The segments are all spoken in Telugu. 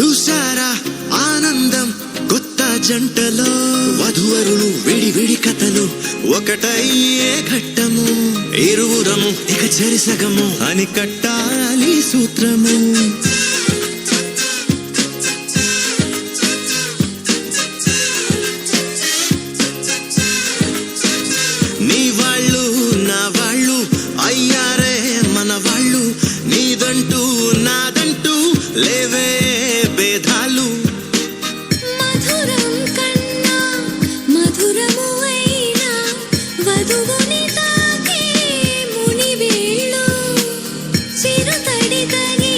చూశారా ఆనందం కొత్త జంటలో? వధువరులు విడివిడి కథలు ఒకటయ్యే ఘట్టము? ఎరువురము ఇక చరిసగము అని కట్టాలి సూత్రము. చిరుతడి తగి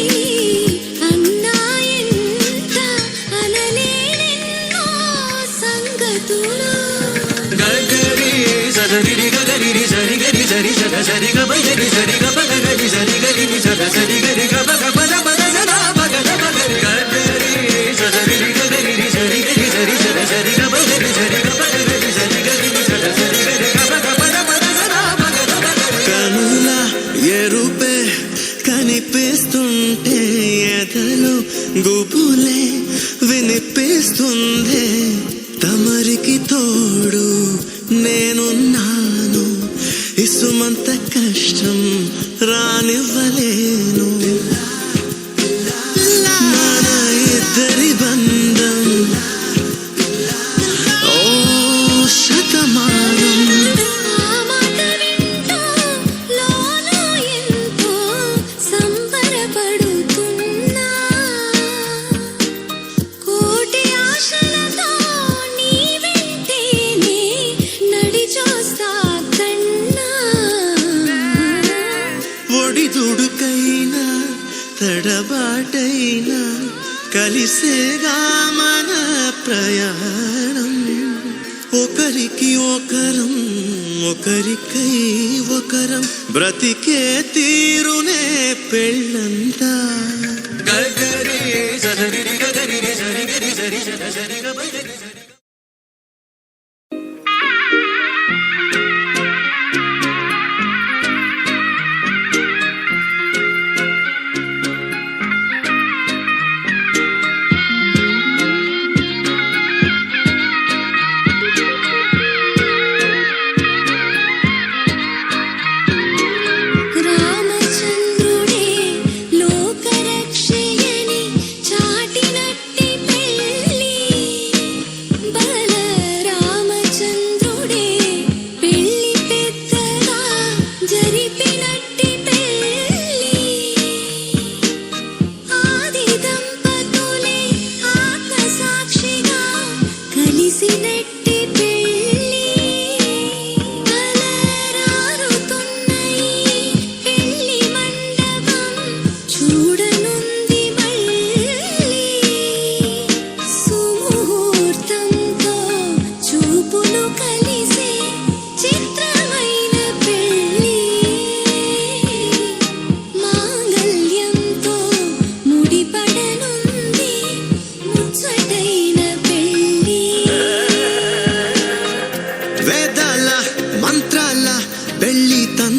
అన్నాయంట అనలేనెన్నో సంగతులు. గగరి సదరిరి గగరిరి సరి గరి సరి సద సరి గ బగరి సరి గరి సరి గరి ని సద సరి గరి గ బగ పద పద. సద బగ గుబులే వినిపిస్తుందే. తమరికి తోడు నేనున్నాను. ఇసుమంత కష్టం రానివ్వలేను. ఒడిదుడుకైనా తడబాటైనా కలిసేగా మన ప్రయాణం ఒకరికి ఒకరం ఒకరికై ఒకరం బ్రతికే తీరునే పెళ్ళంతా గగరి సదరి గగరి సరి గరి సరి సద సరి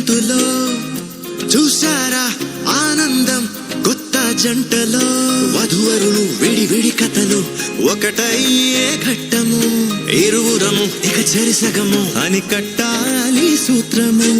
పెళ్ళి చూసారా ఆనందం కొత్త జంటలో? వధువరులు విడి విడి కథలు ఒకటయ్యే ఘట్టము? ఇరువురము ఇక చెరిసగము అని కట్టాలి సూత్రము.